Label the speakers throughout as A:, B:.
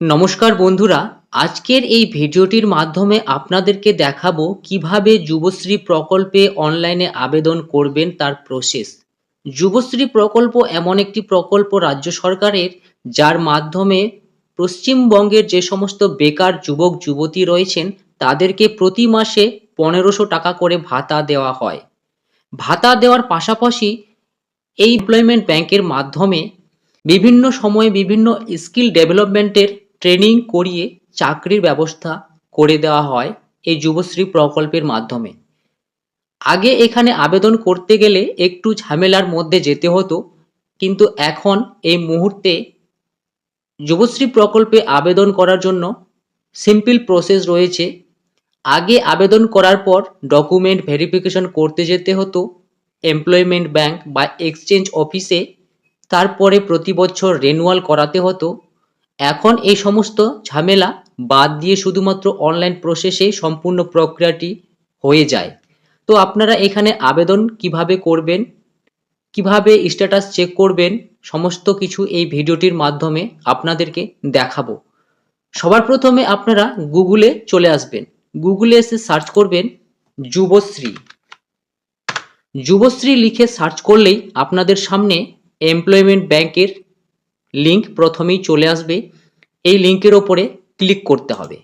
A: নমস্কার বন্ধুরা, আজকের এই ভিডিওটির মাধ্যমে আপনাদেরকে দেখাবো কীভাবে যুবশ্রী প্রকল্পে অনলাইনে আবেদন করবেন তার প্রসেস। যুবশ্রী প্রকল্প এমন একটি প্রকল্প রাজ্য সরকারের, যার মাধ্যমে পশ্চিমবঙ্গের যে সমস্ত বেকার যুবক, যুবতী রয়েছেন, তাদেরকে প্রতি মাসে পনেরোশো টাকা করে ভাতা দেওয়া হয়। ভাতা দেওয়ার পাশাপাশি এই এমপ্লয়মেন্ট ব্যাংকের মাধ্যমে বিভিন্ন সময়ে বিভিন্ন স্কিল ডেভেলপমেন্টের ট্রেনিং করিয়ে চাকরির ব্যবস্থা করে দেওয়া হয় এই যুবশ্রী প্রকল্পের মাধ্যমে। আগে এখানে আবেদন করতে গেলে একটু ঝামেলার মধ্যে যেতে হতো, কিন্তু এখন এই মুহূর্তে যুবশ্রী প্রকল্পে আবেদন করার জন্য সিম্পল প্রসেস রয়েছে। আগে আবেদন করার পর ডকুমেন্ট ভেরিফিকেশন করতে যেতে হতো এমপ্লয়মেন্ট ব্যাংক বা এক্সচেঞ্জ অফিসে তারপরে প্রতি বছর রেনুয়াল করাতে হতো। এখন এই সমস্ত ঝামেলা বাদ দিয়ে শুধুমাত্র অনলাইন প্রসেসে সম্পূর্ণ প্রক্রিয়াটি হয়ে যায়। তো আপনারা এখানে আবেদন কীভাবে করবেন, কীভাবে স্ট্যাটাস চেক করবেন, সমস্ত কিছু এই ভিডিওটির মাধ্যমে আপনাদেরকে দেখাবো। সবার প্রথমে আপনারা গুগলে চলে আসবেন। গুগলে এসে সার্চ করবেন যুবশ্রী। যুবশ্রী লিখে সার্চ করলেই আপনাদের সামনে এমপ্লয়মেন্ট ব্যাংকের লিংক প্রথমেই চলে আসবে। এই লিংকের ওপরে ক্লিক করতে হবে।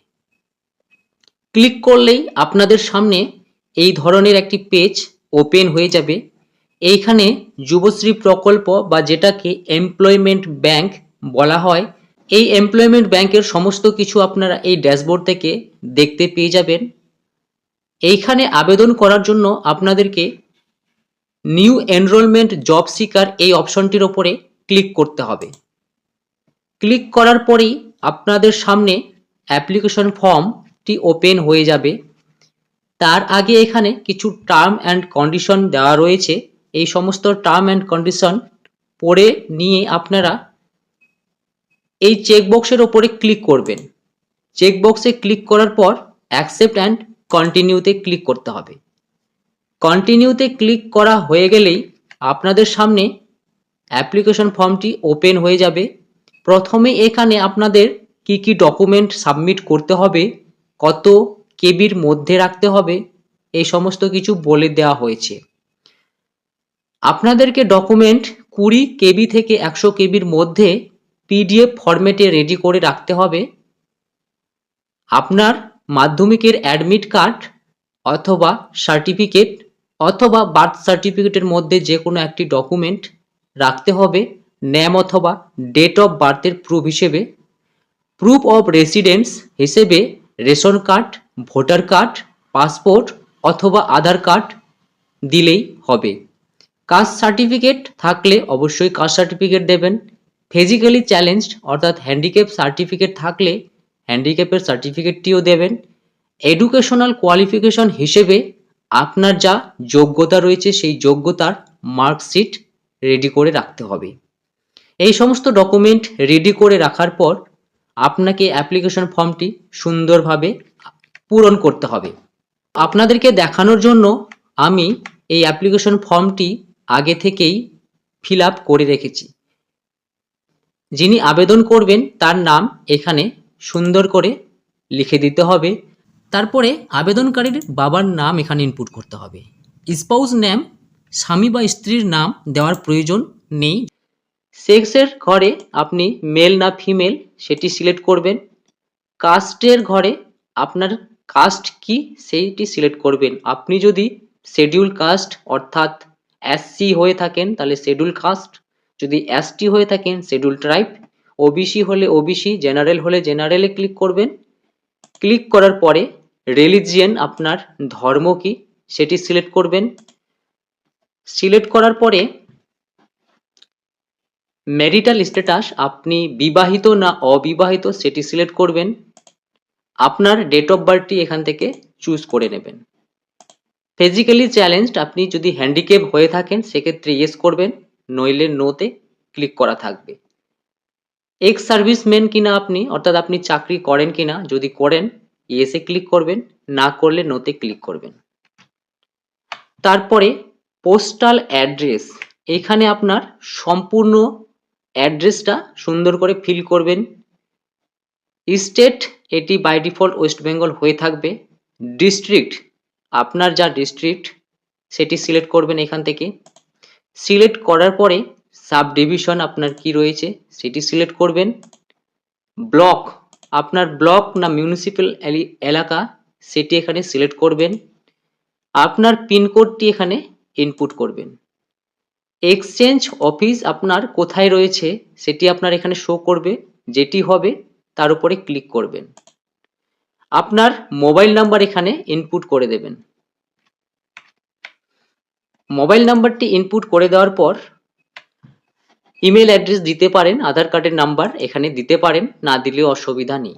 A: ক্লিক করলেই আপনাদের সামনে এই ধরনের একটি পেজ ওপেন হয়ে যাবে। এইখানে যুবশ্রী প্রকল্প বা যেটাকে এমপ্লয়মেন্ট ব্যাংক বলা হয়, এই এমপ্লয়মেন্ট ব্যাংকের সমস্ত কিছু আপনারা এই ড্যাশবোর্ড থেকে দেখতে পেয়ে যাবেন। এইখানে আবেদন করার জন্য আপনাদেরকে নিউ এনরোলমেন্ট জব সিকার এই অপশনটির ওপরে ক্লিক করতে হবে। ক্লিক করার পরেই আপনাদের সামনে অ্যাপ্লিকেশন ফর্মটি ওপেন হয়ে যাবে। তার আগে এখানে কিছু টার্ম অ্যান্ড কন্ডিশন দেওয়া রয়েছে। এই সমস্ত টার্ম অ্যান্ড কন্ডিশন পড়ে নিয়ে আপনারা এই চেকবক্সের ওপরে ক্লিক করবেন। চেকবক্সে ক্লিক করার পর অ্যাকসেপ্ট অ্যান্ড কন্টিনিউতে ক্লিক করতে হবে। কন্টিনিউতে ক্লিক করা হয়ে গেলেই আপনাদের সামনে অ্যাপ্লিকেশন ফর্মটি ওপেন হয়ে যাবে। প্রথমে এখানে আপনাদের কি কি ডকুমেন্ট সাবমিট করতে হবে, কত কেবির মধ্যে রাখতে হবে, এই সমস্ত কিছু বলে দেওয়া হয়েছে। আপনাদেরকে ডকুমেন্ট কুড়ি কেবি থেকে একশো কেবির মধ্যে পিডিএফ ফরম্যাটে রেডি করে রাখতে হবে। আপনার মাধ্যমিকের অ্যাডমিট কার্ড অথবা সার্টিফিকেট অথবা বার্থ সার্টিফিকেটের মধ্যে যে কোনো একটি ডকুমেন্ট রাখতে হবে। নেম অথবা ডেট অফ বার্থের প্রুফ হিসেবে প্রুফ অফ রেসিডেন্স হিসেবে ration card, voter card passport অথবা আধার কার্ড দিলেই হবে। কাস্ট সার্টিফিকেট থাকলে অবশ্যই কাস্ট সার্টিফিকেট দেবেন। ফিজিক্যালি চ্যালেঞ্জড অর্থাৎ হ্যান্ডিক্যাপ সার্টিফিকেট থাকলে হ্যান্ডিক্যাপের সার্টিফিকেটটিও দেবেন। এডুকেশনাল কোয়ালিফিকেশন হিসেবে আপনার যা যোগ্যতা রয়েছে সেই যোগ্যতার মার্কশিট রেডি করে রাখতে হবে। এই সমস্ত ডকুমেন্ট রেডি করে রাখার পর আপনাকে অ্যাপ্লিকেশন ফর্মটি সুন্দরভাবে পূরণ করতে হবে। আপনাদেরকে দেখানোর জন্য আমি এই অ্যাপ্লিকেশন ফর্মটি আগে থেকেই ফিল আপ করে রেখেছি। যিনি আবেদন করবেন তার নাম এখানে সুন্দর করে লিখে দিতে হবে। তারপরে আবেদনকারীর বাবার নাম এখানে ইনপুট করতে হবে। স্পাউস নেম স্বামী বা স্ত্রীর নাম দেওয়ার প্রয়োজন নেই। সেক্সের ঘরে আপনি মেল না ফিমেল সেটি সিলেক্ট করবেন। কাস্টের ঘরে আপনার কাস্ট কি সেইটি সিলেক্ট করবেন। আপনি যদি শেডিউল কাস্ট অর্থাৎ এসসি হয়ে থাকেন, তাহলে শেডিউল কাস্ট যদি এসটি হয়ে থাকেন শেডিউল ট্রাইব ওবিসি হলে ওবিসি জেনারেল হলে জেনারেলে ক্লিক করবেন। ক্লিক করার পরে রিলিজিয়ান আপনার ধর্ম কি সেটি সিলেক্ট করবেন। সিলেক্ট করার পরে ম্যারিটাল স্ট্যাটাস আপনি বিবাহিত না অবিবাহিত সেটি সিলেক্ট করবেন। আপনার ডেট অফ বার্থটি এখান থেকে চুজ করে নেবেন। ফিজিক্যালি চ্যালেঞ্জড আপনি যদি হ্যান্ডিক্যাপ হয়ে থাকেন, সেক্ষেত্রে ইয়েস করবেন, নইলে নোতে ক্লিক করা থাকবে। এক্স সার্ভিসম্যান কিনা আপনি, অর্থাৎ আপনি চাকরি করেন কিনা, যদি করেন ইয়েসে ক্লিক করবেন, না করলে নোতে ক্লিক করবেন। তারপরে পোস্টাল অ্যাড্রেস এখানে আপনার সম্পূর্ণ অ্যাড্রেসটা সুন্দর করে ফিল করবেন। স্টেট এটি বাই ডিফল্ট ওয়েস্ট বেঙ্গল হয়ে থাকবে। ডিস্ট্রিক্ট, আপনার যা ডিস্ট্রিক্ট, সেটি সিলেক্ট করবেন এখান থেকে। সিলেক্ট করার পরে সাব ডিভিশন আপনার কি রয়েছে, সেটি সিলেক্ট করবেন। ব্লক, আপনার ব্লক না মিউনিসিপ্যাল এলাকা, সেটি এখানে সিলেক্ট করবেন। আপনার পিনকোডটি এখানে ইনপুট করবেন। এক্সচেঞ্জ অফিস আপনার কোথায় রয়েছে, সেটি আপনার এখানে শো করবে, যেটি হবে তার উপরে ক্লিক করবেন। আপনার মোবাইল নাম্বার এখানে ইনপুট করে দেবেন। মোবাইল নাম্বারটি ইনপুট করে দেওয়ার পর ইমেল অ্যাড্রেস দিতে পারেন, আধার কার্ডের নাম্বার এখানে দিতে পারেন, না দিলেও অসুবিধা নেই।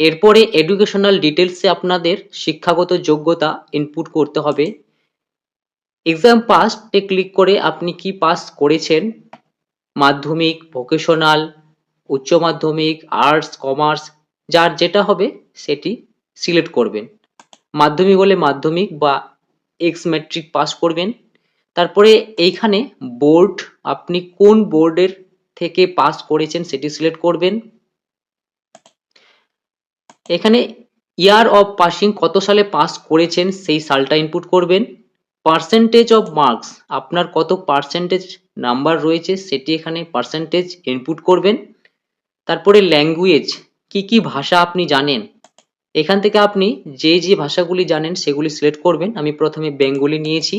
A: এরপরে এডুকেশনাল ডিটেলসে আপনাদের শিক্ষাগত যোগ্যতা ইনপুট করতে হবে। এক্সাম পাসে ক্লিক করে আপনি কি পাস করেছেন? মাধ্যমিক ভোকেশনাল উচ্চ মাধ্যমিক আর্টস কমার্স যার যেটা হবে সেটি সিলেক্ট করবেন। মাধ্যমিক হলে মাধ্যমিক বা এক্স ম্যাট্রিক পাস করবেন। তারপরে এইখানে বোর্ড আপনি কোন বোর্ডের থেকে পাস করেছেন সেটি সিলেক্ট করবেন। এখানে ইয়ার অফ পাসিং কত সালে পাস করেছেন সেই সালটা ইনপুট করবেন। পার্সেন্টেজ অফ মার্কস আপনার কত পার্সেন্টেজ নাম্বার রয়েছে সেটি এখানে পার্সেন্টেজ ইনপুট করবেন। তারপরে ল্যাঙ্গুয়েজ কি কি ভাষা আপনি জানেন? এখান থেকে আপনি যে যে ভাষাগুলি জানেন সেগুলি সিলেক্ট করবেন। আমি প্রথমে বেঙ্গলি নিয়েছি।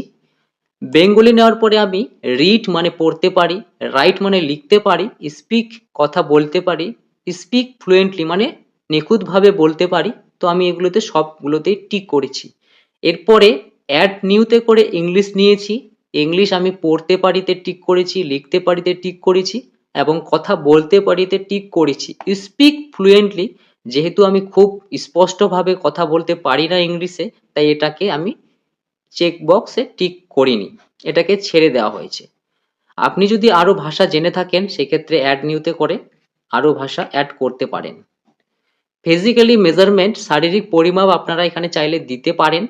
A: বেঙ্গলি নেওয়ার পরে আমি রিড মানে পড়তে পারি রাইট মানে লিখতে পারি স্পিক কথা বলতে পারি স্পিক ফ্লুয়েন্টলি মানে নিখুঁতভাবে বলতে পারি। তো আমি এগুলোতে সবগুলোতেই টিক করেছি। এরপরে অ্যাড নিউতে করে ইংলিশ নিয়েছি। ইংলিশ আমি পড়তে পারিতে টিক করেছি, লিখতে পারিতে টিক করেছি এবং কথা বলতে পারিতে টিক করেছি। স্পিক ফ্লুয়েন্টলি যেহেতু আমি খুব স্পষ্টভাবে কথা বলতে পারি না ইংলিশে তাই এটাকে আমি চেক বক্সে টিক করিনি। এটাকে ছেড়ে দেওয়া হয়েছে। আপনি যদি আরও ভাষা জেনে থাকেন, সেক্ষেত্রে অ্যাড নিউতে করে আরও ভাষা অ্যাড করতে পারেন। ফিজিক্যালি মেজারমেন্ট শারীরিক পরিমাপ আপনারা এখানে চাইলে দিতে পারেন।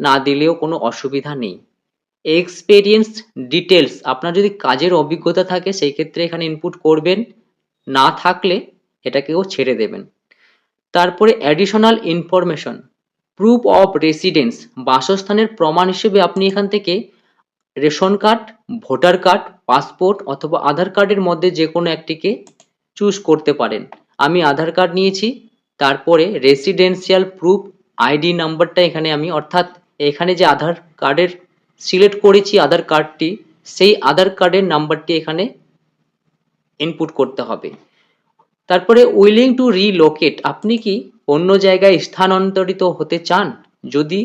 A: না দিলেও কোনো অসুবিধা নেই। এক্সপেরিয়েন্স ডিটেলস আপনার যদি কাজের অভিজ্ঞতা থাকে, সেই ক্ষেত্রে এখানে ইনপুট করবেন। না থাকলে এটাকেও ছেড়ে দেবেন। তারপরে additional information proof of residence বাসস্থানের প্রমাণ হিসেবে আপনি এখান থেকে ration card, voter card, passport অথবা আধার কার্ডের মধ্যে যে কোনো একটিকে চুজ করতে পারেন। আমি আধার কার্ড নিয়েছি, তারপরে রেসিডেন্সিয়াল প্রুফ আইডি নাম্বারটা এখানে আমি অর্থাৎ এখানে যে আধার কার্ডের সিলেক্ট করেছি আধার কার্ডটি, সেই আধার কার্ডের নাম্বারটি এখানে ইনপুট করতে হবে। তারপরে উইলিং টু রিলোকেট আপনি কি অন্য জায়গায় স্থানান্তরিত হতে চান? যদি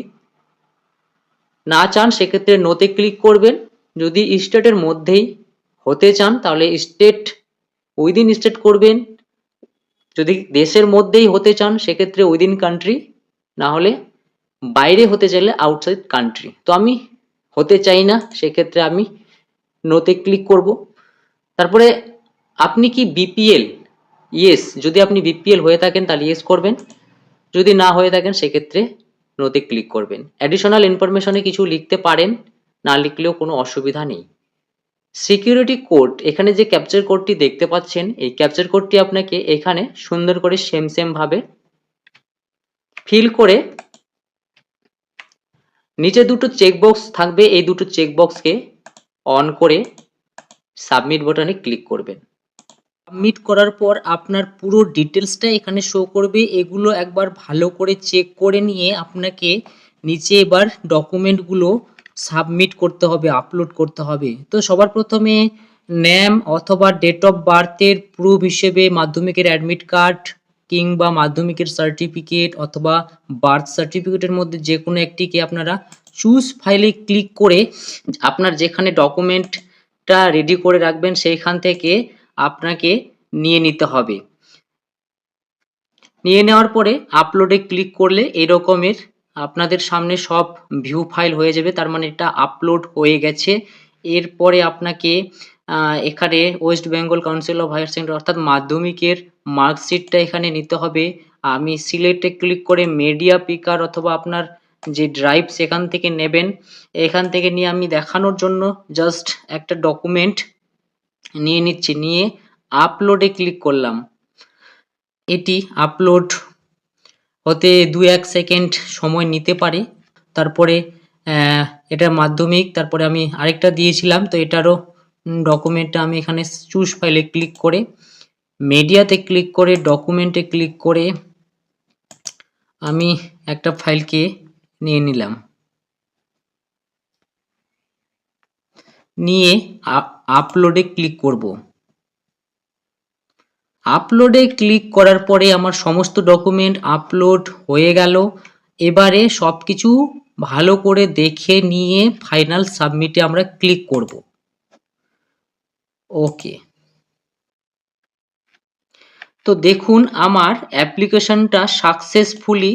A: না চান, সেক্ষেত্রে নোতে ক্লিক করবেন। যদি স্টেটের মধ্যেই হতে চান, তাহলে স্টেট উইদিন স্টেট করবেন। যদি দেশের মধ্যেই হতে চান, সেক্ষেত্রে উইদিন কান্ট্রি না হলে বাইরে হতে চাইলে আউটসাইড কান্ট্রি তো আমি হতে চাই না, সেক্ষেত্রে আমি নোতে ক্লিক করব। তারপরে আপনি কি বিপিএল ইয়েস যদি আপনি বিপিএল হয়ে থাকেন, তাহলে ইয়েস করবেন। যদি না হয়ে থাকেন, সেক্ষেত্রে নোতে ক্লিক করবেন। অ্যাডিশনাল ইনফরমেশনে কিছু লিখতে পারেন, না লিখলেও কোনো অসুবিধা নেই। সিকিউরিটি কোড এখানে যে ক্যাপচার কোডটি দেখতে পাচ্ছেন, এই ক্যাপচার কোডটি আপনাকে এখানে সুন্দর করে সেম সেম ভাবে ফিল করে নিচে দুটো চেকবক্স থাকবে, এই দুটো চেকবক্সকে অন করে সাবমিট বাটনে ক্লিক করবেন। সাবমিট করার পর আপনার পুরো ডিটেলসটা এখানে শো করবে, এগুলো একবার ভালো করে চেক করে নিয়ে আপনাকে নিচে এবার ডকুমেন্টগুলো সাবমিট করতে হবে আপলোড করতে হবে। তো সবার প্রথমে নেম অথবা ডেট অফ বার্থের প্রুফ হিসেবে মাধ্যমিকের অ্যাডমিট কার্ড কিংবা মাধ্যমিকের সার্টিফিকেট অথবা বার্থ সার্টিফিকেটের মধ্যে যে কোনো একটিকে আপনারা চুজ ফাইলে ক্লিক করে আপনার যেখানে ডকুমেন্টটা রেডি করে রাখবেন সেইখান থেকে আপনাকে নিয়ে নিতে হবে। নিয়ে নেওয়ার পরে আপলোডে ক্লিক করলে এরকমের আপনাদের সামনে সব ভিউ ফাইল হয়ে যাবে, তার মানে এটা আপলোড হয়ে গেছে। এরপরে আপনাকে এখানে West Bengal Council of Higher Secondary অর্থাৎ মাধ্যমিকের মার্কশিটটা এখানে নিতে হবে। আমি সিলেক্টে ক্লিক করে মিডিয়া পিকার অথবা আপনার যে ড্রাইভ সেখান থেকে নেবেন। এখান থেকে নিয়ে আমি দেখানোর জন্য জাস্ট একটা ডকুমেন্ট নিয়ে নিচ্ছি। নিয়ে আপলোডে ক্লিক করলাম। এটি আপলোড হতে দু এক সেকেন্ড সময় নিতে পারে। তারপরে এটা মাধ্যমিক, তারপরে আমি আরেকটা দিয়েছিলাম, তো এটারও ডকুমেন্টটা আমি এখানে চুজ ফাইলে ক্লিক করে মিডিয়াতে ক্লিক করে ডকুমেন্টে ক্লিক করে আমি একটা ফাইলকে নিয়ে নিলাম। নিয়ে আপলোডে ক্লিক করব। আপলোডে ক্লিক করার পরে আমার সমস্ত ডকুমেন্ট আপলোড হয়ে গেল। এবারে সব কিছু ভালো করে দেখে নিয়ে ফাইনাল সাবমিটে আমরা ক্লিক করব। ওকে। তো দেখুন, আমার অ্যাপ্লিকেশনটা সাকসেসফুলি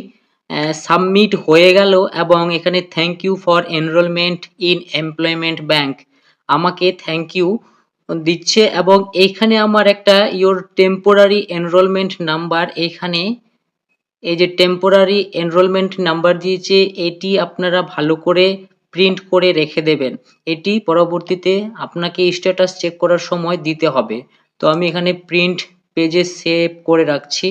A: সাবমিট হয়ে গেল এবং এখানে thank you for enrolment in employment bank আমাকে থ্যাংক ইউ দিচ্ছে এবং এইখানে আমার একটা ইওর টেম্পোরারি এনরোলমেন্ট নাম্বার এখানে, এই যে টেম্পোরারি এনরোলমেন্ট নাম্বার দিয়েছে, এটি আপনারা ভালো করে প্রিন্ট করে রেখে দেবেন। এটি পরবর্তীতে আপনাকে স্ট্যাটাস চেক করার সময় দিতে হবে। তো আমি এখানে প্রিন্ট পেজে সেভ করে রাখছি।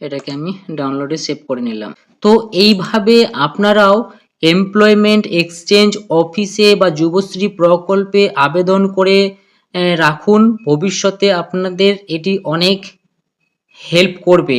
A: এটাকে আমি ডাউনলোডে সেভ করে নিলাম। তো এইভাবে আপনারাও এমপ্লয়মেন্ট এক্সচেঞ্জ অফিসে বা যুবশ্রী প্রকল্পে আবেদন করে রাখুন। ভবিষ্যতে আপনাদের এটি অনেক হেল্প করবে।